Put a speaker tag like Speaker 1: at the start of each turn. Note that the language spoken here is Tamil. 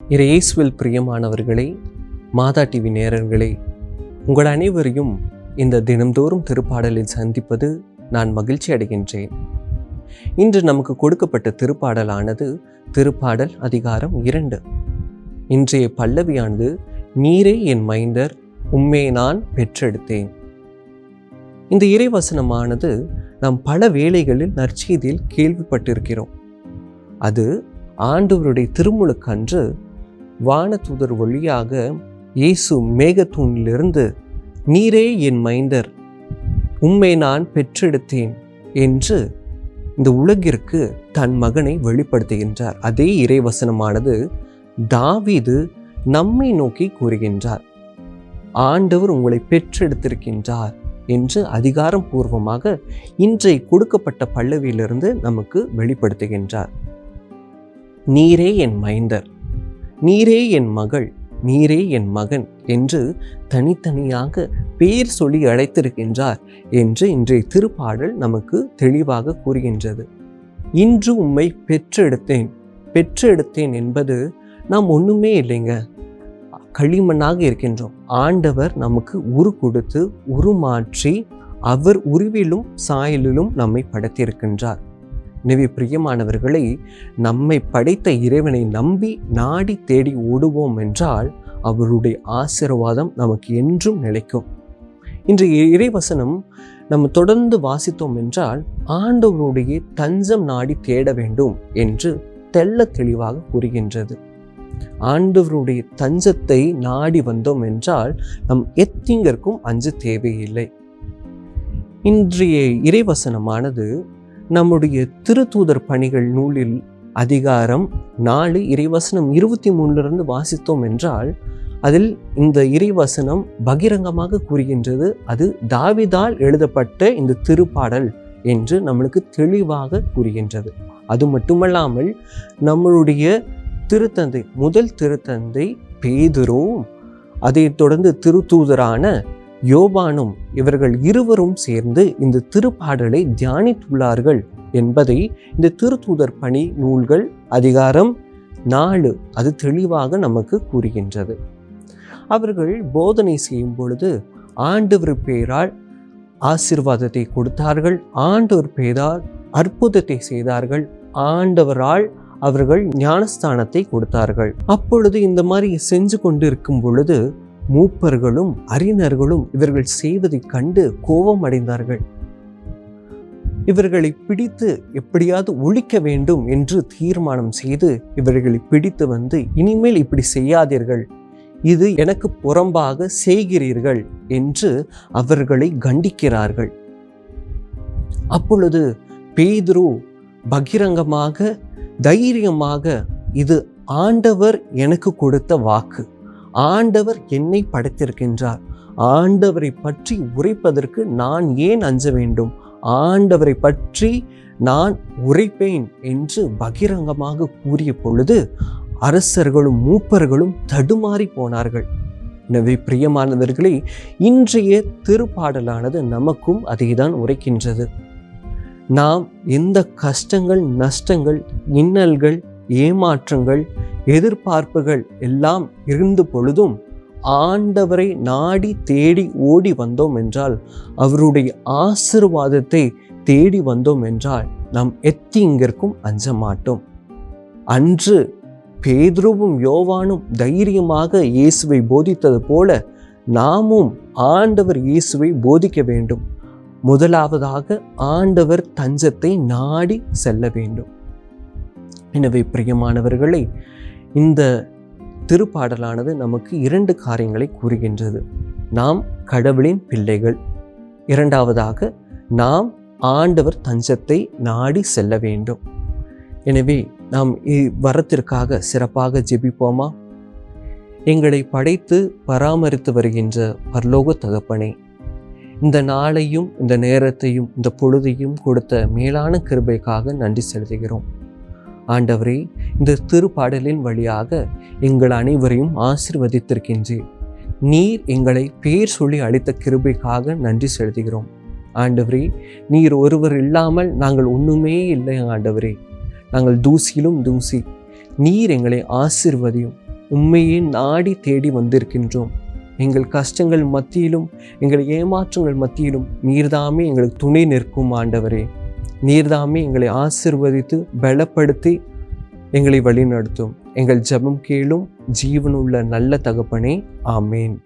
Speaker 1: இயேசுவில் பிரியமானவர்களே மாதா டிவி நேரர்களே உங்கள் அனைவரையும் இந்த தினம்தோறும் திருப்பாடலில் சந்திப்பது நான் மகிழ்ச்சி அடைகின்றேன். இன்று நமக்கு கொடுக்கப்பட்ட திருப்பாடலானது திருப்பாடல் அதிகாரம் இரண்டு. இன்றைய பல்லவியானது நீரே என் மைந்தர் உம்மே நான் பெற்றெடுத்தேன். இந்த இறைவசனமானது நாம் பல வேளைகளில் நற்செய்தியில் கேள்விப்பட்டிருக்கிறோம். அது ஆண்டவருடைய திருமுழுக்கன்று வானதூதர் வழியாக இயேசு மேகத்தூணிலிருந்து நீரே என் மைந்தர் உம்மை நான் பெற்றெடுத்தேன் என்று இந்த உலகிற்கு தன் மகனை வெளிப்படுத்துகின்றார். அதே இறைவசனமானது தாவீது நம்மை நோக்கி கூறுகின்றார் ஆண்டவர் உங்களை பெற்றெடுத்திருக்கின்றார் என்று அதிகாரம் பூர்வமாக இன்றை கொடுக்கப்பட்ட பல்லவியிலிருந்து நமக்கு வெளிப்படுத்துகின்றார். நீரே என் மைந்தர் நீரே என் மகள் நீரே என் மகன் என்று தனித்தனியாக பேர் சொல்லி அழைத்திருக்கின்றார் என்று இன்றைய திருப்பாடல் நமக்கு தெளிவாக கூறுகின்றது. இன்று உம்மை பெற்றெடுத்தேன் பெற்றெடுத்தேன் என்பது நாம் ஒன்றுமே இல்லைங்க. களிமண்ணாக இருக்கின்றோம். ஆண்டவர் நமக்கு உரு கொடுத்து உருமாற்றி அவர் உருவிலும் சாயலிலும் நம்மை படைத்திருக்கின்றார். எனவே பிரியமானவர்களை நம்மை படைத்த இறைவனை நம்பி நாடி தேடி ஓடுவோம் என்றால் அவருடைய ஆசீர்வாதம் நமக்கு என்றும் நிலைக்கும். இன்றைய இறைவசனம் நம்ம தொடர்ந்து வாசித்தோம் என்றால் ஆண்டவருடைய தஞ்சம் நாடி தேட வேண்டும் என்று தெல்ல தெளிவாக கூறுகின்றது. ஆண்டவருடைய தஞ்சத்தை நாடி வந்தோம் என்றால் நம் எத்திங்கருக்கும் அஞ்சு தேவையில்லை. இன்றைய இறைவசனமானது நம்முடைய திருத்தூதர் பணிகள் நூலில் அதிகாரம் நாலு இறைவசனம் இருபத்தி மூணுலிருந்து வாசித்தோம் என்றால் அதில் இந்த இறைவசனம் பகிரங்கமாக கூறுகின்றது. அது தாவிதால் எழுதப்பட்ட இந்த திருப்பாடல் என்று நம்மளுக்கு தெளிவாக கூறுகின்றது. அது மட்டுமல்லாமல் நம்மளுடைய திருத்தந்தை முதல் திருத்தந்தை பேதுரோ அதைத் தொடர்ந்து திருத்தூதரான யோபானும் இவர்கள் இருவரும் சேர்ந்து இந்த திருப்பாடலை தியானித்துள்ளார்கள் என்பதை இந்த திருத்தூதர் பணி நூல்கள் அதிகாரம் நாலு அது தெளிவாக நமக்கு கூறுகின்றது. அவர்கள் போதனை செய்யும் பொழுது ஆண்டவர் பெயரால் ஆசிர்வாதத்தை கொடுத்தார்கள் ஆண்டவர் பெயரால் அற்புதத்தை செய்தார்கள் ஆண்டவரால் அவர்கள் ஞானஸ்தானத்தை கொடுத்தார்கள். அப்பொழுது இந்த மாதிரி செஞ்சு கொண்டு இருக்கும் பொழுது மூப்பர்களும் அறிஞர்களும் இவர்கள் செய்வதை கண்டு கோபம் அடைந்தார்கள் இவர்களை பிடித்து எப்படியாவது ஒழிக்க வேண்டும் என்று தீர்மானம் செய்து இவர்களை பிடித்து வந்து இனிமேல் இப்படி செய்யாதீர்கள். இது எனக்கு புறம்பாக செய்கிறீர்கள் என்று அவர்களை கண்டிக்கிறார்கள். அப்பொழுது பேதுரு பகிரங்கமாக தைரியமாக இது ஆண்டவர் எனக்கு கொடுத்த வாக்கு. ஆண்டவர் என்னை படைத்திருக்கின்றார். ஆண்டவரை பற்றி உரைப்பதற்கு நான் ஏன் அஞ்ச வேண்டும்? ஆண்டவரை பற்றி நான் உரைப்பேன் என்று பகிரங்கமாக கூறிய பொழுது அரசர்களும் மூப்பர்களும் தடுமாறி போனார்கள். எனவே பிரியமானவர்களே இன்றைய திருப்பாடலானது நமக்கும் அதைதான் உரைக்கின்றது. நாம் எந்த கஷ்டங்கள் நஷ்டங்கள் இன்னல்கள் ஏமாற்றங்கள் எதிர்பார்ப்புகள் எல்லாம் இருந்த பொழுதும் ஆண்டவரை நாடி தேடி ஓடி வந்தோம் என்றால் அவருடைய ஆசிர்வாதத்தை தேடி வந்தோம் என்றால் நாம் எத்திங்கிற்கும் அஞ்ச மாட்டோம். அன்று பேதுருவும் யோவானும் தைரியமாக இயேசுவை போதித்தது போல நாமும் ஆண்டவர் இயேசுவை போதிக்க வேண்டும். முதலாவதாக ஆண்டவர் தஞ்சத்தை நாடி செல்ல வேண்டும். எனவே பிரியமானவர்களை இந்த திருப்பாடலானது நமக்கு இரண்டு காரியங்களை கூறுகின்றது. நாம் கடவுளின் பிள்ளைகள். இரண்டாவதாக நாம் ஆண்டவர் தஞ்சத்தை நாடி செல்ல வேண்டும். எனவே நாம் வரத்திற்காக சிறப்பாக ஜெபிப்போமா? எங்களை படைத்து பராமரித்து வருகின்ற பரலோக தகப்பனே இந்த நாளையும் இந்த நேரத்தையும் இந்த பொழுதையும் கொடுத்த மேலான கிருபைக்காக நன்றி செலுத்துகிறோம். ஆண்டவரே இந்த திருப்பாடலின் வழியாக எங்கள் அனைவரையும் ஆசிர்வதித்திருக்கின்றேன் நீர் எங்களை பேர் சொல்லி அளித்த கிருபைக்காக நன்றி செலுத்துகிறோம். ஆண்டவரே நீர் ஒருவர் இல்லாமல் நாங்கள் ஒன்றுமே இல்லை ஆண்டவரே. நாங்கள் தூசியிலும் தூசி. நீர் எங்களை ஆசிர்வதியும். உண்மையே நாடி தேடி வந்திருக்கின்றோம். எங்கள் கஷ்டங்கள் மத்தியிலும் எங்கள் ஏமாற்றங்கள் மத்தியிலும் நீர்தாமே எங்களுக்கு துணை நிற்கும் ஆண்டவரே. நீர்தாமே எங்களை ஆசிர்வதித்து பலப்படுத்தி எங்களை வழிநடத்தும். எங்கள் ஜெபம் கேளும் ஜீவனுள்ள நல்ல தகப்பனே ஆமேன்.